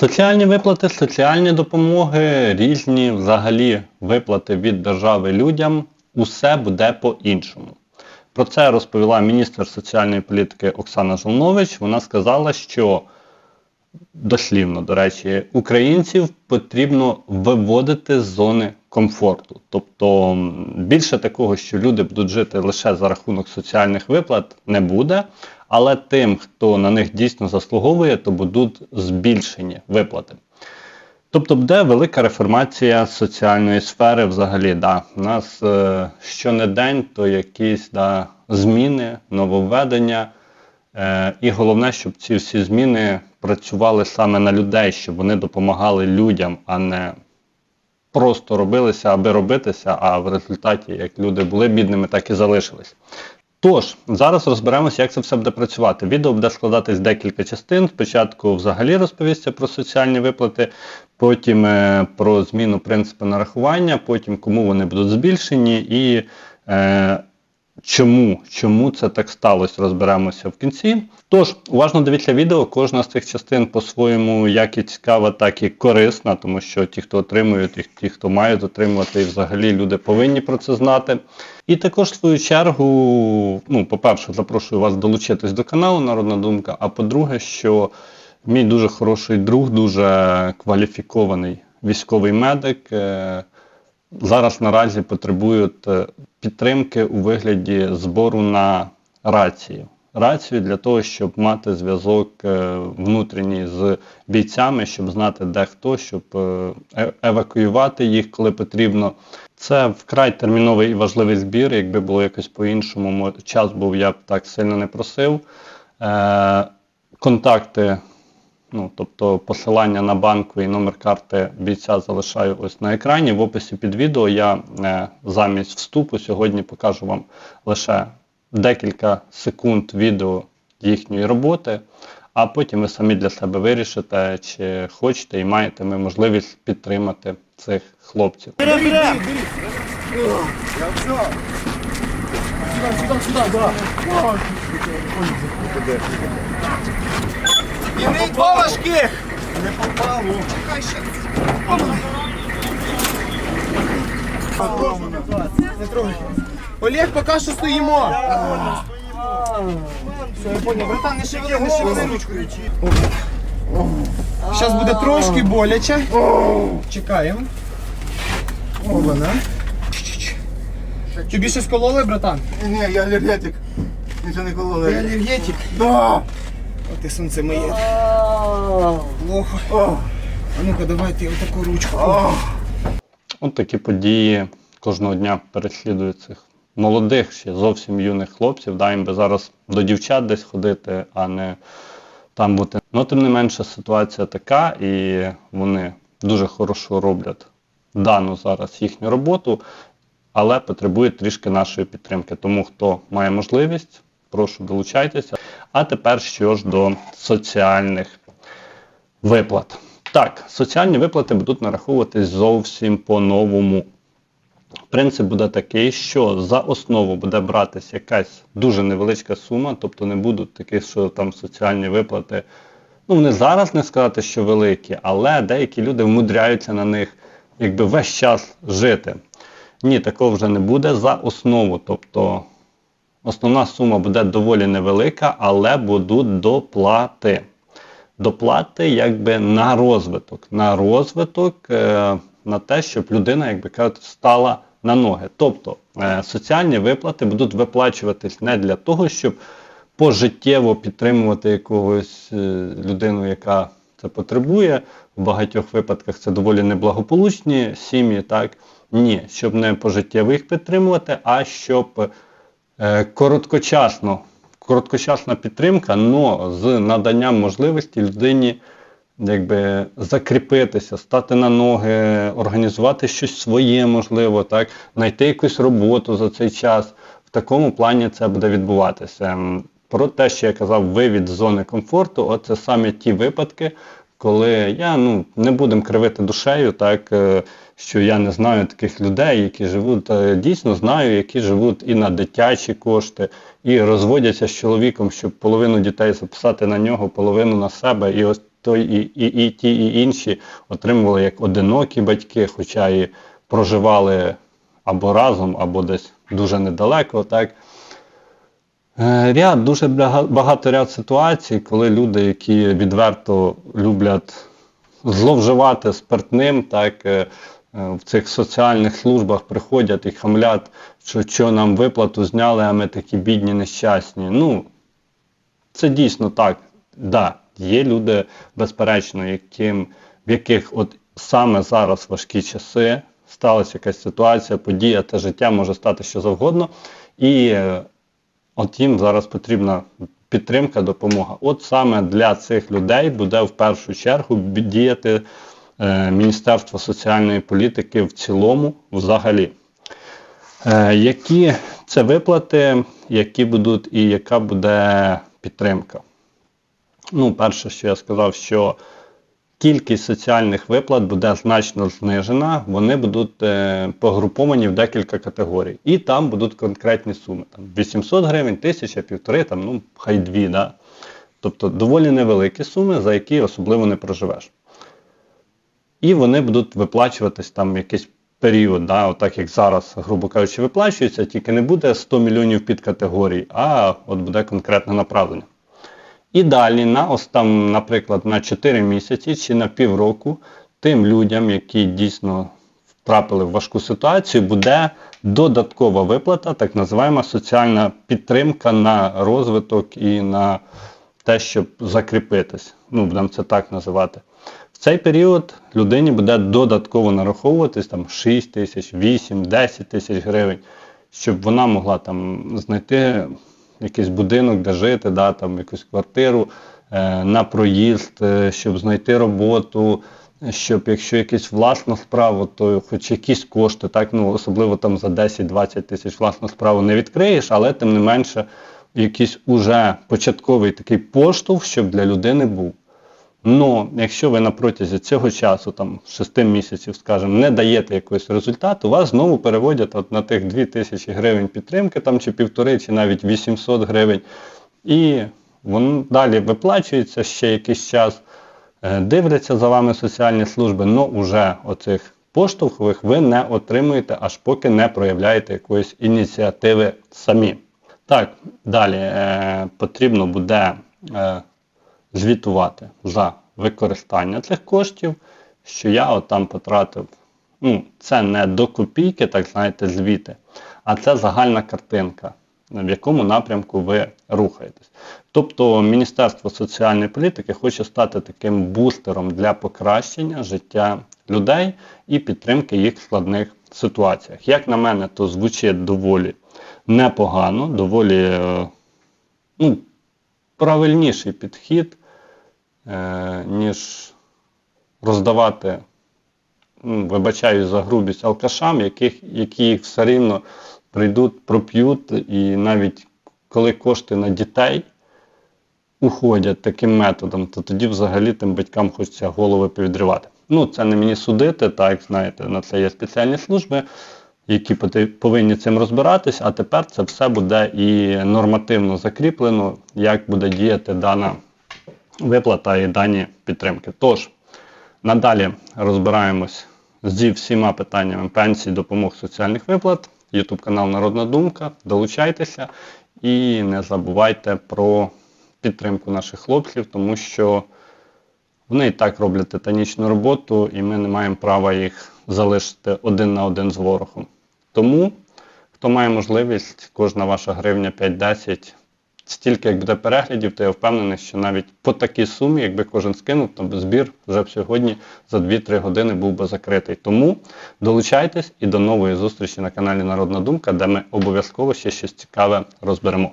Соціальні виплати, соціальні допомоги, різні взагалі виплати від держави людям, усе буде по-іншому. Про це розповіла міністр соціальної політики Оксана Жолнович. Вона сказала, що дослівно, до речі, українців потрібно виводити з зони комфорту. Тобто більше такого, що люди будуть жити лише за рахунок соціальних виплат, не буде. Але тим, хто на них дійсно заслуговує, то будуть збільшені виплати. Тобто буде велика реформація соціальної сфери взагалі. Да. У нас е, щонедень то якісь да, зміни, нововведення. Е, і головне, щоб ці всі зміни працювали саме на людей, щоб вони допомагали людям, а не просто робилися, аби робитися, а в результаті, як люди були бідними, так і залишились. Тож, зараз розберемося, як це все буде працювати. Відео буде складатись декілька частин. Спочатку взагалі розповісться про соціальні виплати, потім е, про зміну принципу нарахування, потім кому вони будуть збільшені і е, чому, чому це так сталося, розберемося в кінці. Тож, уважно дивіться відео, кожна з цих частин по-своєму як і цікава, так і корисна, тому що ті, хто отримують, і ті, хто мають отримувати, і взагалі люди повинні про це знати. І також, в свою чергу, ну, по-перше, запрошую вас долучитись до каналу Народна Думка, а по-друге, що мій дуже хороший друг, дуже кваліфікований військовий медик. Зараз наразі потребують е, підтримки у вигляді збору на рацію. Рацію для того, щоб мати зв'язок е, внутрішній з бійцями, щоб знати де хто, щоб е, евакуювати їх, коли потрібно. Це вкрай терміновий і важливий збір. Якби було якось по-іншому, час був, я б так сильно не просив. Контакти Ну, тобто посилання на банку і номер карти бійця залишаю ось на екрані. В описі під відео я е, замість вступу сьогодні покажу вам лише декілька секунд відео їхньої роботи, а потім ви самі для себе вирішите, чи хочете і маєте ви можливість підтримати цих хлопців. Іми два важких! Не попало. Чекай трогай. Олег, поки що стоїмо. Все, я понял. Братан, не шевели, не шевели ручкою. Зараз буде трошки боляче. Чекаємо. Обана. Тобі щось кололи, братан? Ні, я алергетик. Нічого не Ти кололи. алергетик. Да. О, ти сонце моє. Лохо. О, А ну-ка, давайте отаку ручку. От такі події кожного дня переслідують цих молодих, ще зовсім юних хлопців. Да, їм би зараз до дівчат десь ходити, а не там бути. Ну, тим не менше, ситуація така, і вони дуже хорошо роблять дану зараз їхню роботу, але потребують трішки нашої підтримки. Тому хто має можливість, прошу долучайтеся. А тепер що ж до соціальних виплат. Так, соціальні виплати будуть нараховуватись зовсім по-новому. Принцип буде такий, що за основу буде братись якась дуже невеличка сума, тобто не будуть такі, що там соціальні виплати. Ну, вони зараз не сказати, що великі, але деякі люди вмудряються на них якби весь час жити. Ні, такого вже не буде за основу. Тобто основна сума буде доволі невелика, але будуть доплати доплати якби на розвиток, на розвиток, е, на те, щоб людина, якби кажуть, стала на ноги. Тобто е, соціальні виплати будуть виплачуватись не для того, щоб пожиттєво підтримувати якогось е, людину, яка це потребує. В багатьох випадках це доволі неблагополучні сім'ї, так? Ні, щоб не пожиттєво їх підтримувати, а щоб короткочасно, короткочасна підтримка, але з наданням можливості людині якби закріпитися, стати на ноги, організувати щось своє, можливо, так, знайти якусь роботу за цей час. В такому плані це буде відбуватися. Про те, що я казав, вивід з зони комфорту, оце саме ті випадки, коли я ну не будемо кривити душею, так е, що я не знаю таких людей, які живуть е, дійсно знаю, які живуть і на дитячі кошти, і розводяться з чоловіком, щоб половину дітей записати на нього, половину на себе. І ось то і, і, і ті, і інші отримували як одинокі батьки, хоча і проживали або разом, або десь дуже недалеко. Так. Е, Ряд, дуже багато ряд ситуацій, коли люди, які відверто люблять зловживати спиртним, так е, е, в цих соціальних службах приходять і хамлять, що, що нам виплату зняли, а ми такі бідні, нещасні. Ну, це дійсно так. Да, є люди, безперечно, яким, в яких от саме зараз важкі часи, сталася якась ситуація, подія та життя може стати що завгодно. І от їм зараз потрібна підтримка, допомога. От саме для цих людей буде в першу чергу діяти е, Міністерство соціальної політики в цілому взагалі. Е, які це виплати, які будуть і яка буде підтримка? Ну, перше, що я сказав, що кількість соціальних виплат буде значно знижена, вони будуть е, погруповані в декілька категорій. І там будуть конкретні суми. Там 800 гривень, 1000, півтори, там, ну, хай дві. Да? Тобто доволі невеликі суми, за які особливо не проживеш. І вони будуть виплачуватись там якийсь період, да, отак як зараз, грубо кажучи, виплачується, тільки не буде 100 мільйонів підкатегорій, а от буде конкретне направлення. І далі, на, ось там, наприклад, на 4 місяці чи на півроку, тим людям, які дійсно втрапили в важку ситуацію, буде додаткова виплата, так називаємо соціальна підтримка на розвиток і на те, щоб закріпитись. Ну, будемо це так називати. В цей період людині буде додатково нараховуватись там 6 тисяч, 8, 10 тисяч гривень, щоб вона могла там знайти якийсь будинок, де жити, да, там, якусь квартиру е, на проїзд, е, щоб знайти роботу, щоб якщо якась власна справа, то хоч якісь кошти, так, ну, особливо там за 10-20 тисяч власну справу не відкриєш, але тим не менше якийсь уже початковий такий поштовх, щоб для людини був. Ну, якщо ви на протязі цього часу, там 6 місяців, скажімо, не даєте якогось результату, вас знову переводять от на тих 2000 гривень підтримки, там чи півтори, чи навіть 800 гривень. І воно далі виплачується ще якийсь час, е, дивляться за вами соціальні служби, але уже оцих поштовхових ви не отримуєте, аж поки не проявляєте якоїсь ініціативи самі. Так, далі е, потрібно буде е, звітувати за використання цих коштів, що я от там потратив. Ну, це не до копійки, так знаєте, звіти, а це загальна картинка, в якому напрямку ви рухаєтесь. Тобто Міністерство соціальної політики хоче стати таким бустером для покращення життя людей і підтримки їх в складних ситуаціях. Як на мене, то звучить доволі непогано, доволі е, ну, правильніший підхід, е, ніж роздавати, ну, вибачаю за грубість, алкашам, яких, які все рівно прийдуть, проп'ють, і навіть коли кошти на дітей уходять таким методом, то тоді взагалі тим батькам хочеться голови повідривати. Ну, це не мені судити, так, знаєте, на це є спеціальні служби, які повинні цим розбиратись, а тепер це все буде і нормативно закріплено, як буде діяти дана виплата і дані підтримки. Тож, надалі розбираємось зі всіма питаннями пенсій, допомог соціальних виплат. YouTube канал Народна Думка. Долучайтеся і не забувайте про підтримку наших хлопців, тому що вони і так роблять титанічну роботу, і ми не маємо права їх залишити один на один з ворогом. Тому, хто має можливість, кожна ваша гривня 5-10, стільки як буде переглядів, то я впевнений, що навіть по такій сумі, якби кожен скинув, то збір вже б сьогодні за 2-3 години був би закритий. Тому долучайтесь і до нової зустрічі на каналі Народна Думка, де ми обов'язково ще щось цікаве розберемо.